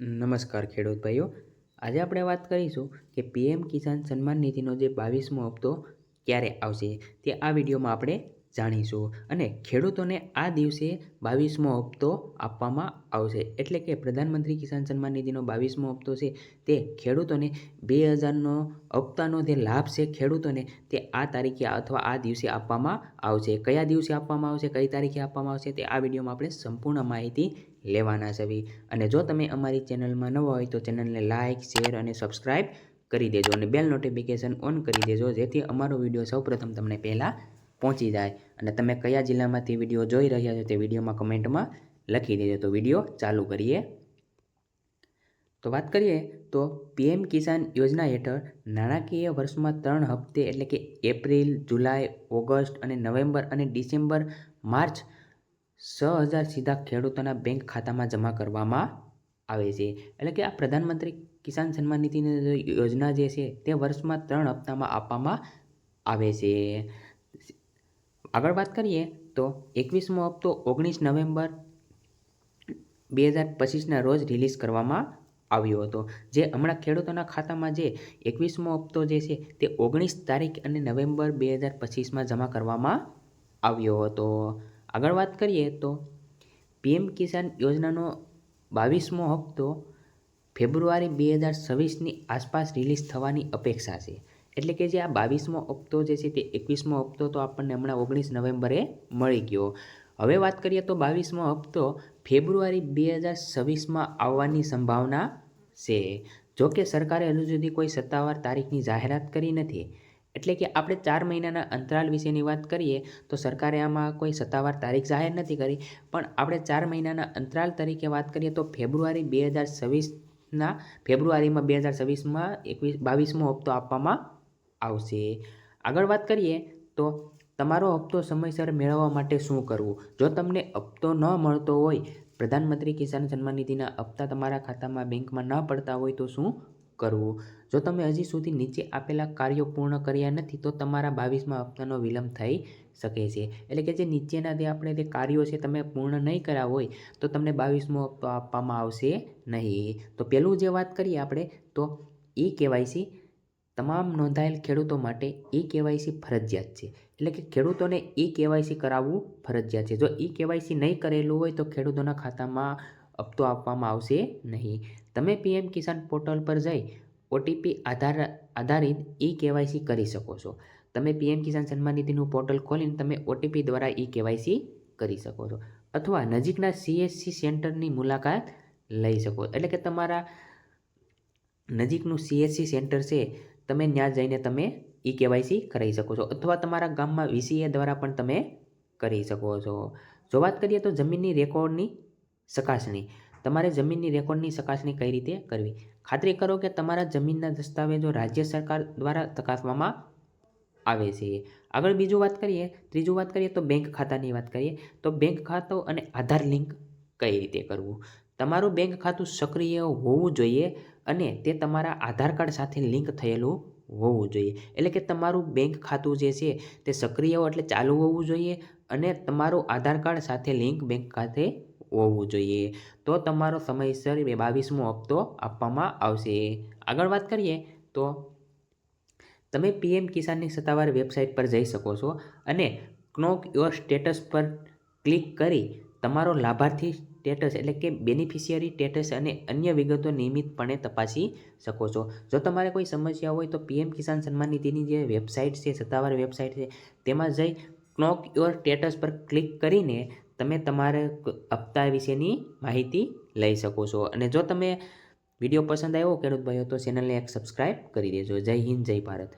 નમસ્કાર ખેડૂત ભાઈઓ. આજે આપણે વાત કરીશું કે પીએમ કિસાન સન્માન નિધિનો જે બાવીસમો હપ્તો ક્યારે આવશે તે આ વિડીયોમાં આપણે જાણીશું. અને ખેડૂતોને આ દિવસે બાવીસમો હપ્તો આપવામાં આવશે. એટલે કે પ્રધાનમંત્રી કિસાન સન્માન નિધિનો બાવીસમો હપ્તો છે તે ખેડૂતોને બે હજારનો હપ્તાનો જે લાભ છે ખેડૂતોને તે આ તારીખે અથવા આ દિવસે આપવામાં આવશે. કયા દિવસે આપવામાં આવશે, કઈ તારીખે આપવામાં આવશે તે આ વિડીયોમાં આપણે સંપૂર્ણ માહિતી લેવાના છે અને જો તમે અમારી ચેનલમાં નવા હોય તો ચેનલને લાઇક શેર અને સબસ્ક્રાઈબ કરી દેજો. અને બેલ નોટિફિકેશન ઓન કરી દેજો જેથી અમારો વીડિયો સૌપ્રથમ તમને પહેલાં પહોંચી જાય. અને તમે કયા જિલ્લામાંથી વીડિયો જોઈ રહ્યા છો તે વિડીયોમાં કમેન્ટમાં લખી દેજો. તો વીડિયો ચાલુ કરીએ. તો વાત કરીએ તો પીએમ કિસાન યોજના હેઠળ નાણાકીય વર્ષમાં ત્રણ હપ્તે એટલે કે એપ્રિલ, જુલાઈ, ઓગસ્ટ અને નવેમ્બર અને ડિસેમ્બર, માર્ચ છ હજાર સીધા ખેડૂતોના બેંક ખાતામાં જમા કરવામાં આવે છે. એટલે કે આ પ્રધાનમંત્રી કિસાન સન્માન નિધિની યોજના જે છે તે વર્ષમાં ત્રણ હપ્તામાં આપવામાં આવે છે. આગળ વાત કરીએ તો એકવીસમો હપ્તો ઓગણીસ નવેમ્બર બે હજાર પચીસના રોજ રિલીઝ કરવામાં આવ્યો હતો. જે હમણાં ખેડૂતોના ખાતામાં જે એકવીસમો હપ્તો જે છે તે ઓગણીસ તારીખ અને નવેમ્બર બે હજાર પચીસમાં જમા કરવામાં આવ્યો હતો. આગળ વાત કરીએ તો પીએમ કિસાન યોજનાનો બાવીસમો હપ્તો ફેબ્રુઆરી બે હજાર છવ્વીસની આસપાસ રિલીઝ થવાની અપેક્ષા છે. એટલે કે જે આ બાવીસમો હપ્તો જે છે તે એકવીસમો હપ્તો તો આપણને હમણાં ઓગણીસ નવેમ્બરે મળી ગયો. હવે વાત કરીએ તો બાવીસમો હપ્તો ફેબ્રુઆરી બે હજાર છવ્વીસમાં આવવાની સંભાવના છે. જો કે સરકારે હજુ સુધી કોઈ સત્તાવાર તારીખની જાહેરાત કરી નથી. એટલે કે આપણે ચાર મહિનાના અંતરાલ વિશેની વાત કરીએ તો સરકારે આમાં કોઈ સત્તાવાર તારીખ જાહેર નથી કરી. પણ આપણે ચાર મહિનાના અંતરાલ તરીકે વાત કરીએ તો ફેબ્રુઆરી બે હજાર છવ્વીસના ફેબ્રુઆરીમાં બે હજાર છવ્વીસમાં એકવીસ બાવીસમો હપ્તો આપવામાં આવશે. આગળ વાત કરીએ તો તમારો હપ્તો સમયસર મેળવવા માટે શું કરવું? જો તમને હપ્તો ન મળતો હોય, પ્રધાનમંત્રી કિસાન સન્માન નિધિના હપ્તા તમારા ખાતામાં બેંકમાં ન પડતા હોય તો શું કરવું? જો તમે હજી સુધી નીચે આપેલા કાર્યો પૂર્ણ કર્યા નથી, તો તમારા બાવીસમાં હપ્તાનો વિલંબ થઈ શકે છે. એટલે કે જે નીચેના જે આપણે જે કાર્યો છે તમે પૂર્ણ નહીં કર્યા હોય, તો તમને બાવીસમો હપ્તો આપવામાં આવશે નહીં. તો પહેલું જે વાત કરીએ આપણે, તો ઈ કેવાયસી તમામ નોંધાયેલ ખેડૂતો માટે ઈ કેવાયસી ફરજિયાત છે. એટલે કે ખેડૂતોને ઈ કેવાયસી કરાવવું ફરજિયાત છે. જો ઈ કેવાયસી નહીં કરેલું હોય તો ખેડૂતોના ખાતામાં હપ્તો આપવામાં આવશે નહીં. તમે પીએમ કિસાન પોર્ટલ પર જઈ ઓટીપી આધાર આધારિત ઈ કેવાયસી કરી શકો છો. તમે પીએમ કિસાન સન્માન નિધિનું પોર્ટલ ખોલીને તમે ઓટીપી દ્વારા ઈ કેવાયસી કરી શકો છો. અથવા નજીકના સીએસસી સેન્ટરની મુલાકાત લઈ શકો. એટલે કે તમારા નજીકનું સીએસસી સેન્ટર છે તમે ત્યાં જઈને તમે ઈ કેવાયસી કરાવી શકો છો. અથવા તમારા ગામમાં વીસીએ દ્વારા પણ તમે કરી શકો છો. જો વાત કરીએ તો જમીનની રેકોર્ડની ચકાસણી. તમારે જમીનની રેકોર્ડની ચકાસણી કઈ રીતે કરવી? ખાતરી કરો કે તમારા જમીનના દસ્તાવેજો રાજ્ય સરકાર દ્વારા ચકાસવામાં આવે છે. આગળ બીજું વાત કરીએ, ત્રીજું વાત કરીએ તો બેંક ખાતાની વાત કરીએ, તો બેંક ખાતો અને આધાર લિંક કઈ રીતે કરવું? તમારું બેંક ખાતું સક્રિય હોવું જોઈએ અને તે તમારા આધાર કાર્ડ સાથે લિંક થયેલું હોવું જોઈએ. એટલે કે તમારું બેંક ખાતું જે છે તે સક્રિય એટલે ચાલુ હોવું જોઈએ અને તમારું આધાર કાર્ડ સાથે લિંક બેંક ખાતે હોવું જોઈએ. તો તમારો સમયસર બે બાવીસમો હપ્તો આપવામાં આવશે. આગળ વાત કરીએ તો તમે પીએમ કિસાનની સત્તાવાર વેબસાઇટ પર જઈ શકો છો અને ક્નોક યોર સ્ટેટસ પર ક્લિક કરી તમારો લાભાર્થી સ્ટેટસ એટલે કે બેનિફિશિયરી સ્ટેટસ અને અન્ય વિગતો નિયમિતપણે તપાસી શકો છો. જો તમારે કોઈ સમસ્યા હોય તો પીએમ કિસાન સન્માન નિધિની જે વેબસાઇટ છે, સત્તાવાર વેબસાઇટ છે, તેમાં જઈ ક્નોક યોર સ્ટેટસ પર ક્લિક કરીને તમે તમારે હપ્તા વિશેની માહિતી લઈ શકો છો. અને જો તમે વીડિયો પસંદ આવ્યો ખેડૂત ભાઈઓ તો ચેનલને એક સબસ્ક્રાઈબ કરી દેજો. જય હિન્દ, જય ભારત.